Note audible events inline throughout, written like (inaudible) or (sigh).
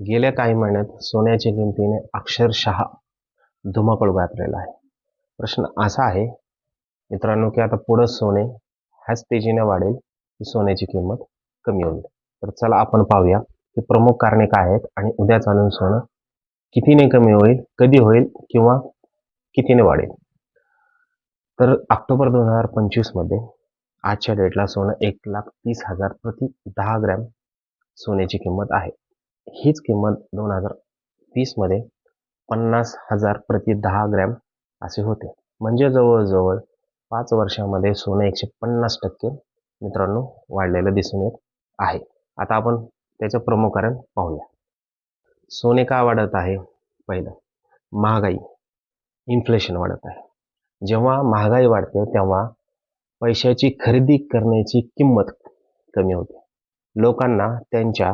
गेल्या काही महिन्यात सोन्याच्या किमतीने अक्षरशः धुमाकूळ घातलेला आहे. प्रश्न असा आहे मित्रांनो की आता पुढं सोने ह्याच तेजीने वाढेल की सोन्याची किंमत कमी होईल. तर चला आपण पाहूया की प्रमुख कारणे काय आहेत आणि उद्या चालून सोनं कितीने कमी होईल कधी होईल किंवा कितीने वाढेल. तर ऑक्टोबर दोन हजार पंचवीसमध्ये आजच्या डेटला सोनं एक लाख तीस हजार प्रति दहा ग्रॅम सोन्याची किंमत आहे. हीच किंमत दोन हजार तीसमध्ये पन्नास हजार प्रति दहा ग्रॅम असे होते. म्हणजे जवळजवळ पाच वर्षामध्ये सोनं एकशे पन्नास टक्के मित्रांनो वाढलेलं दिसून येत आहे. आता आपण त्याचं प्रमुख कारण पाहूया. सोने का वाढत आहे? पहिलं महागाई. इन्फ्लेशन वाढत आहे. जेव्हा महागाई वाढते तेव्हा पैशाची खरेदी करण्याची किंमत कमी होते. लोकांना त्यांच्या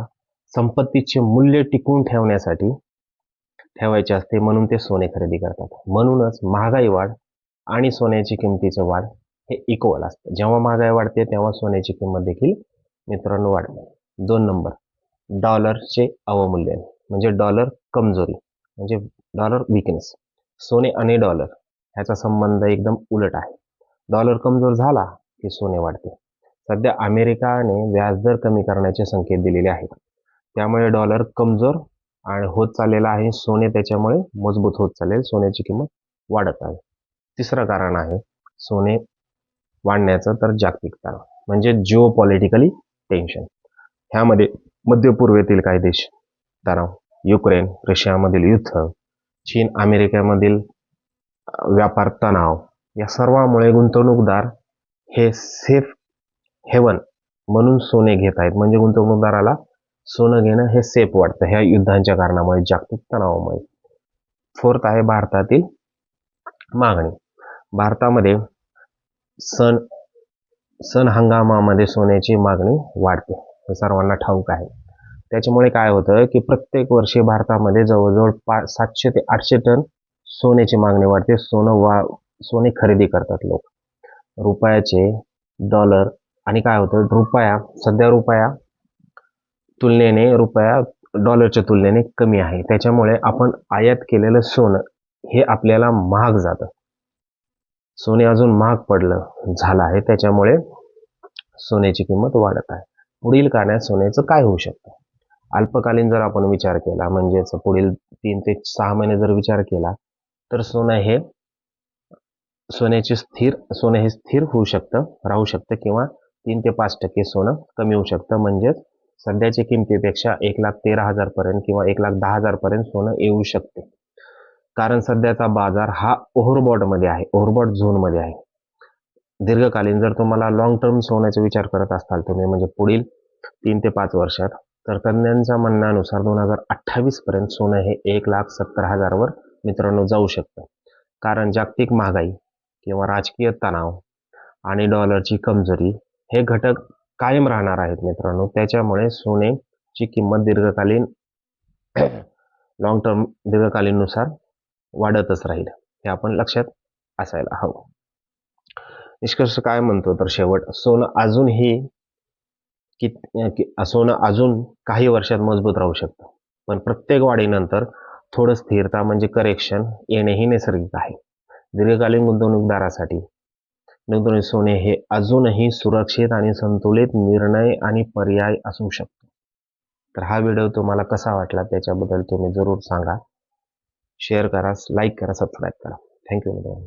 संपत्तीचे मूल्य टिकवून ठेवण्यासाठी ठेवायचे असते म्हणून ते सोने खरेदी करतात. म्हणूनच महागाई वाढ आणि सोन्याची किमतीचे वाढ हे इक्वल असतं. जेव्हा महागाई वाढते तेव्हा सोन्याची किंमत देखील मित्रांनो वाढते. दोन नंबर डॉलरचे अवमूल्यन म्हणजे डॉलर कमजोरी म्हणजे डॉलर विकनेस सोने आणि डॉलर ह्याचा संबंध एकदम उलट आहे. डॉलर कमजोर झाला की सोने वाढते. सध्या अमेरिकाने व्याजदर कमी करण्याचे संकेत दिलेले आहेत. त्यामुळे डॉलर कमजोर आणि होत चाललेला आहे. सोने त्याच्यामुळे मजबूत होत चालेल सोन्याची किंमत वाढत आहे. तिसरं कारण आहे सोने वाढण्याचं तर जागतिक कारण. म्हणजे जिओ पॉलिटिकली टेन्शन ह्यामध्ये मध्य पूर्वेतील काही देश तणाव युक्रेन रशियामधील युद्ध चीन अमेरिकेमधील व्यापार तणाव या सर्वामुळे गुंतवणूकदार हे सेफ हेवन म्हणून सोने घेत आहेत. म्हणजे गुंतवणूकदाराला सोनं घेणं हे सेफ वाटतं. ह्या युद्धांच्या कारणामुळे जागतिक तणावामुळे. फोर्थ आहे भारतातील मागणी. भारतामध्ये सण सण हंगामामध्ये सोन्याची मागणी वाढते. हे सर्वांना ठाऊक आहे. त्याच्यामुळे काय होतं की प्रत्येक वर्षी भारतामध्ये जवळजवळ पा सातशे ते आठशे टन सोन्याची मागणी वाढते. सोनं वा सोने खरेदी करतात लोक. रुपयाचे डॉलर आणि काय होतं? रुपया सध्या रुपया तुलनेने रुपया डॉलरच्या तुलनेने कमी आहे. त्याच्यामुळे आपण आयात केलेलं सोनं हे आपल्याला महाग जातं. सोने अजून महाग पडलं झालं आहे. त्याच्यामुळे सोन्याची किंमत वाढत आहे. पुढील काळात सोन्याचं काय होऊ शकतं? अल्पकालीन जर आपण विचार केला म्हणजेच पुढील तीन ते सहा महिने जर विचार केला तर सोनं हे सोन्याचे स्थिर सोनं हे स्थिर होऊ शकतं राहू शकतं किंवा तीन ते पाच टक्के सोनं कमी होऊ शकतं. म्हणजेच सध्याच्या किमतीपेक्षा एक लाख तेरा हजारपर्यंत किंवा एक लाख दहा हजारपर्यंत सोनं येऊ शकते. कारण सध्याचा बाजार हा ओव्हरबॉटमध्ये आहे ओव्हरबॉट झोनमध्ये आहे. दीर्घकालीन जर तुम्हाला लॉंग टर्म सोन्याचा विचार करत असाल तुम्ही म्हणजे पुढील तीन ते पाच वर्षात तर तज्ज्ञांच्या म्हणण्यानुसार दोन हजार अठ्ठावीसपर्यंत सोनं हे एक लाख सत्तर हजारवर मित्रांनो जाऊ शकतं. कारण जागतिक महागाई किंवा राजकीय तणाव आणि डॉलरची कमजोरी हे घटक कायम राहणार आहेत मित्रांनो. त्याच्यामुळे सोनेची किंमत दीर्घकालीन (clears throat) लॉंग टर्म दीर्घकालीननुसार वाढतच राहील. हे आपण लक्षात असायला हवं. निष्कर्ष काय म्हणतो? तर शेवट सोनं अजूनही कि सोनं अजून काही वर्षात मजबूत राहू शकतं. पण प्रत्येक वाढीनंतर थोडं स्थिरता म्हणजे करेक्शन येणेही नैसर्गिक आहे. दीर्घकालीन गुंतवणूकदारासाठी नंतर सोने हे अजूनही सुरक्षित आणि संतुलित निर्णय आणि पर्याय असू शकतो. तर हा व्हिडिओ तुम्हाला कसा वाटला त्याच्याबद्दल तुम्ही जरूर सांगा. शेअर करा लाईक करा सबस्क्राईब करा. थँक्यू मित्रांनो.